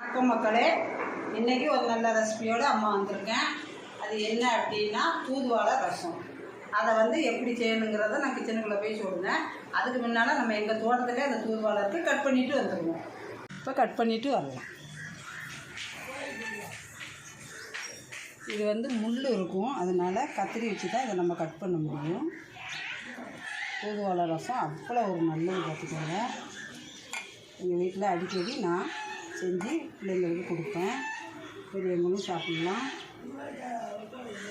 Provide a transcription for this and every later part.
வணக்கம் மக்களே. இன்றைக்கி ஒரு நல்ல ரெசிபியோடு அம்மா வந்திருக்கேன். அது என்ன அப்படின்னா தூதுவாழை ரசம். அதை வந்து எப்படி செய்யணுங்கிறத நான் கிச்சனுக்குள்ளே போய் சொல்லுவேன் அதுக்கு முன்னால் நம்ம எங்கள் தோட்டத்துலேயே அந்த தூதுவாழை இருக்குது கட் பண்ணிவிட்டு வந்துடுவோம் இப்போ கட் பண்ணிவிட்டு வரலாம். இது வந்து முள் இருக்கும். அதனால் கத்திரி வச்சு தான் இதை நம்ம கட் பண்ண முடியும். தூதுவாழை ரசம் அவ்வளோ ஒரு நல்லது பார்த்துக்கோங்க. எங்கள் வீட்டில் அடிக்கடி நான் செஞ்சு பிள்ளைங்களுக்கு கொடுப்பேன். பெரியவங்களும் சாப்பிட்லாம்.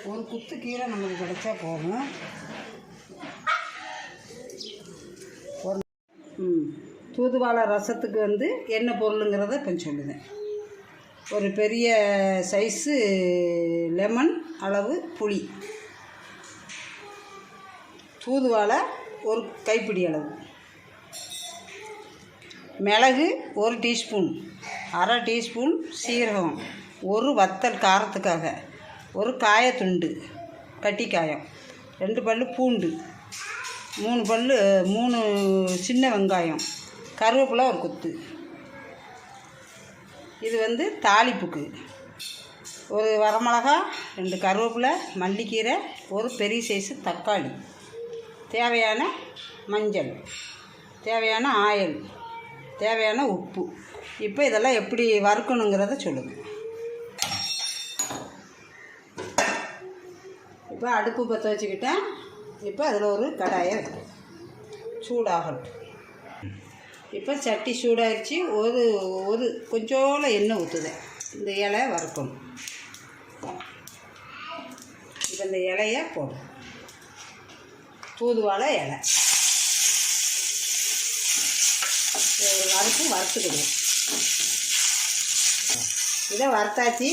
ஒரு குத்து கீரை நமக்கு கிடைச்சா போதும். ஒரு ம். தூதுவாழை ரசத்துக்கு வந்து என்ன பொருளுங்கிறத கொஞ்சம் சொல்லுவேன். ஒரு பெரிய சைஸு லெமன் அளவு புளி. தூதுவாழை ஒரு கைப்பிடி அளவு. மிளகு ஒரு டீஸ்பூன் அரை டீஸ்பூன் சீரகம் ஒரு வத்தல் காரத்துக்காக ஒரு காயத்துண்டு கட்டி காயம் ரெண்டு பல் பூண்டு மூணு பல் மூணு சின்ன வெங்காயம் கருவேப்பிலை ஒரு கொத்து. இது வந்து தாளிப்புக்கு. ஒரு வரமிளகா ரெண்டு கருவேப்பிலை மல்லிக்கீரை ஒரு பெரிய சைஸு தக்காளி. தேவையான மஞ்சள் தேவையான ஆயில். தேவையான உப்பு. இப்போ இதெல்லாம் எப்படி வறுக்கணுங்கிறத சொல்லுங்கள் இப்போ அடுப்பு பற்ற வச்சுக்கிட்டேன். இப்போ அதில் ஒரு கடாயை வைக்கிறேன். சூடாகட்டும். இப்போ சட்டி சூடாகிடுச்சு ஒரு ஒரு கொஞ்சோல எண்ணெய் ஊற்றுதேன் இந்த இலை வறுக்கணும். இப்போ இந்த இலையை போடும் தூதுவாழை இலை. ஒரு வறுப்பு இதை வறுத்தாச்சு.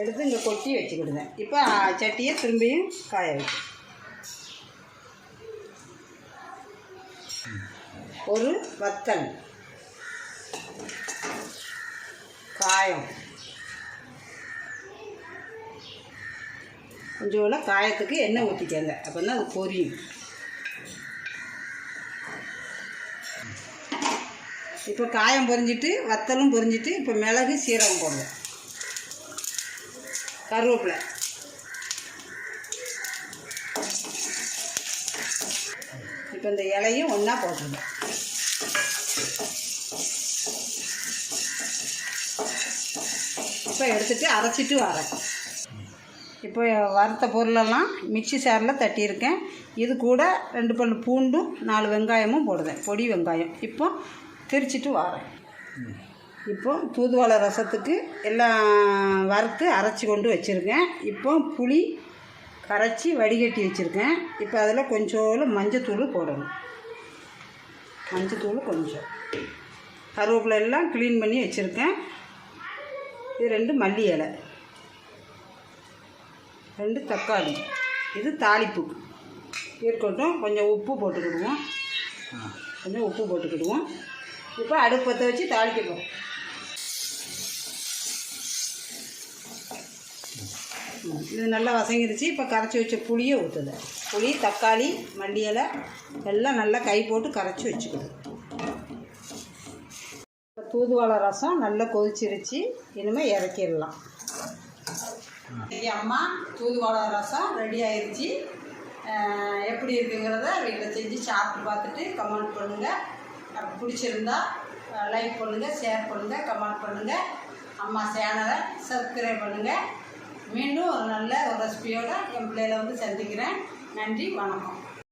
எடுத்து இங்கே கொட்டி வச்சுக்கிடுவேன். இப்போ சட்டியை திரும்பியும் காய வைக்கும் ஒரு வத்தல். காயம். கொஞ்சோல காயத்துக்கு எண்ணெய் ஊற்றிக்கங்க அப்போ தான் அது பொரியும். இப்போ காயம் பொரிஞ்சிட்டு வத்தலும் பொரிஞ்சிட்டு இப்போ மிளகு சீரகம் போடுவேன் கருவேப்பிலை. இப்போ இந்த இலையும் ஒன்றா போட்டுருவேன் இப்போ எடுத்துகிட்டு அரைச்சிட்டு வரேன். இப்போ வறுத்த பொருளெல்லாம் மிக்சி சாரில் தட்டியிருக்கேன். இது கூட ரெண்டு பல் பூண்டும் நாலு வெங்காயமும் போடுவேன். பொடி வெங்காயம். இப்போ திரிச்சிட்டு வரேன். இப்போ தூதுவளை ரசத்துக்கு எல்லாம் வறுத்து அரைச்சி கொண்டு வச்சுருக்கேன். இப்போ புளி கரைச்சி வடிகட்டி வச்சுருக்கேன். இப்போ அதில் கொஞ்சோண்டு மஞ்சத்தூள் போடணும். மஞ்சத்தூள் கொஞ்சம். கருவேப்பிலை எல்லாம் க்ளீன் பண்ணி வச்சுருக்கேன். இது ரெண்டு மல்லி இலை. ரெண்டு தக்காளி. இது தாளிப்பு. இருக்கட்டும் கொஞ்சம் உப்பு போட்டுக்கிடுவோம். கொஞ்சம் உப்பு போட்டுக்கிடுவோம். இப்போ அடுப்பு பற்ற வச்சு தாளிக்கணும் இது நல்லா வசங்கிருச்சு. இப்போ கரைச்சி வச்ச புளியை ஊற்றுது புளி தக்காளி மல்லி இலை எல்லாம் நல்லா கை போட்டு கரைச்சி வச்சுக்கணும். இப்போ தூதுவாளை ரசம் நல்லா கொதிச்சிருச்சு. இனிமேல் இறக்கிடலாம். அம்மா தூதுவாளை ரசம் ரெடி ஆயிடுச்சு எப்படி இருக்குங்கிறத வீட்டில் செஞ்சு சாப்பிட்டு பார்த்துட்டு கமெண்ட் பண்ணுங்கள் பிடிச்சிருந்தா லைக் பண்ணுங்கள் ஷேர் பண்ணுங்கள் கமெண்ட் பண்ணுங்கள் அம்மா சேனலை சப்ஸ்கிரைப் பண்ணுங்கள் மீண்டும் ஒரு நல்ல ஒரு ரெசிபியோடு என் பிள்ளைகளை வந்து சந்திக்கிறேன். நன்றி வணக்கம்.